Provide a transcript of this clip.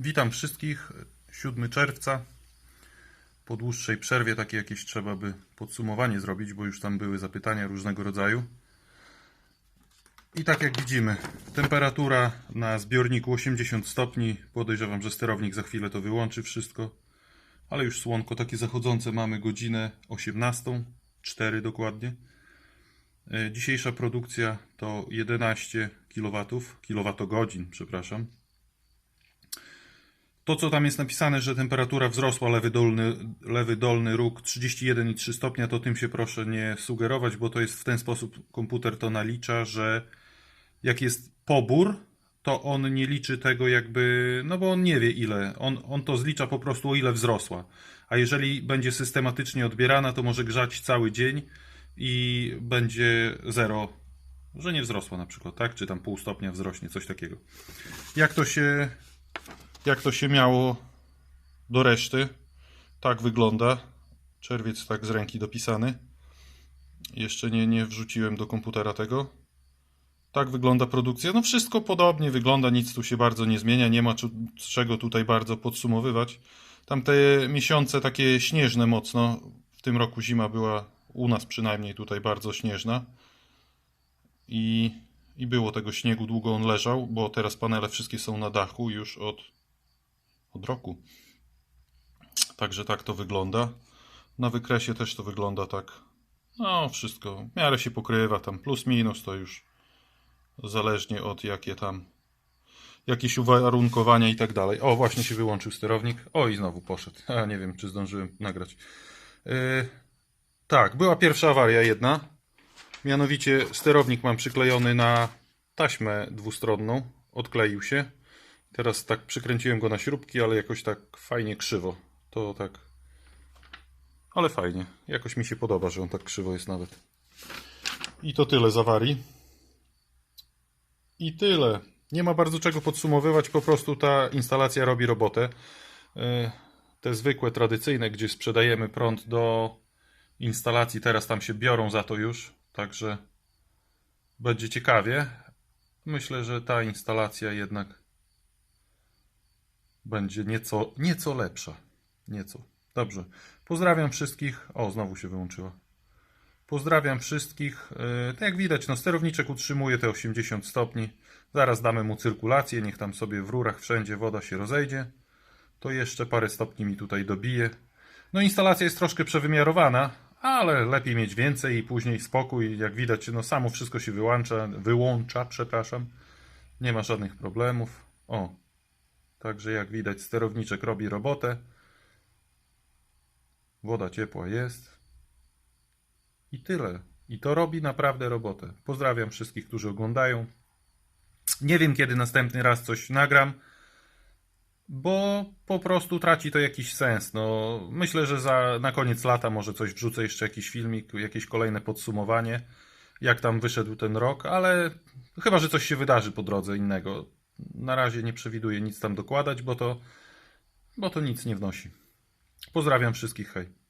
Witam wszystkich. 7 czerwca. Po dłuższej przerwie takie jakieś trzeba by podsumowanie zrobić, bo już tam były zapytania różnego rodzaju. I tak jak widzimy, temperatura na zbiorniku 80 stopni. Podejrzewam, że sterownik za chwilę to wyłączy wszystko. Ale już słonko takie zachodzące mamy godzinę 18, 4 dokładnie. E, Dzisiejsza produkcja to 11 kW, kilowatogodzin, przepraszam. To, co tam jest napisane, że temperatura wzrosła, lewy dolny, lewy dolny róg 31,3 stopnia, to tym się proszę nie sugerować, bo to jest w ten sposób komputer to nalicza, że jak jest pobór, to on nie liczy tego jakby, no bo on nie wie ile, on, on to zlicza po prostu o ile wzrosła. A jeżeli będzie systematycznie odbierana, to może grzać cały dzień i będzie zero, że nie wzrosła na przykład, tak? Czy tam pół stopnia wzrośnie, coś takiego. Jak to się jak to się miało do reszty. Tak wygląda. Czerwiec tak z ręki dopisany. Jeszcze nie, nie wrzuciłem do komputera tego. Tak wygląda produkcja. No wszystko podobnie wygląda, nic tu się bardzo nie zmienia, nie ma czego tutaj bardzo podsumowywać. Tam te miesiące takie śnieżne mocno. W tym roku zima była u nas przynajmniej tutaj bardzo śnieżna. I, I było tego śniegu, długo on leżał, bo teraz panele wszystkie są na dachu już od od roku. Także tak to wygląda. Na wykresie też to wygląda tak. No, wszystko w miarę się pokrywa, tam plus minus to już zależnie od jakie tam jakieś uwarunkowania i tak dalej. O, właśnie się wyłączył sterownik. O, i znowu poszedł. A nie wiem, czy zdążyłem nagrać. Yy, tak, była pierwsza awaria jedna. Mianowicie sterownik mam przyklejony na taśmę dwustronną. Odkleił się. Teraz tak przykręciłem go na śrubki, ale jakoś tak fajnie krzywo. To tak. Ale fajnie. Jakoś mi się podoba, że on tak krzywo jest nawet. I to tyle z awarii. I tyle. Nie ma bardzo czego podsumowywać, po prostu ta instalacja robi robotę. Yy, Te zwykłe, tradycyjne, gdzie sprzedajemy prąd do instalacji, teraz tam się biorą za to już, także będzie ciekawie. Myślę, że ta instalacja jednak będzie nieco, nieco lepsza. Nieco. Dobrze. Pozdrawiam wszystkich. O, znowu się wyłączyła. Pozdrawiam wszystkich. Yy, Tak jak widać, no sterowniczek utrzymuje te 80 stopni. Zaraz damy mu cyrkulację, niech tam sobie w rurach wszędzie woda się rozejdzie. To jeszcze parę stopni mi tutaj dobije. No instalacja jest troszkę przewymiarowana, ale lepiej mieć więcej i później spokój. Jak widać, no samo wszystko się wyłącza, wyłącza, przepraszam. Nie ma żadnych problemów. O, Także jak widać sterowniczek robi robotę. Woda ciepła jest. I tyle. I to robi naprawdę robotę. Pozdrawiam wszystkich, którzy oglądają. Nie wiem kiedy następny raz coś nagram, bo po prostu traci to jakiś sens. No, myślę, że za, na koniec lata może coś wrzucę, jeszcze jakiś filmik, jakieś kolejne podsumowanie, jak tam wyszedł ten rok, ale chyba, że coś się wydarzy po drodze innego. Na razie nie przewiduję nic tam dokładać, bo to, bo to nic nie wnosi. Pozdrawiam wszystkich, hej.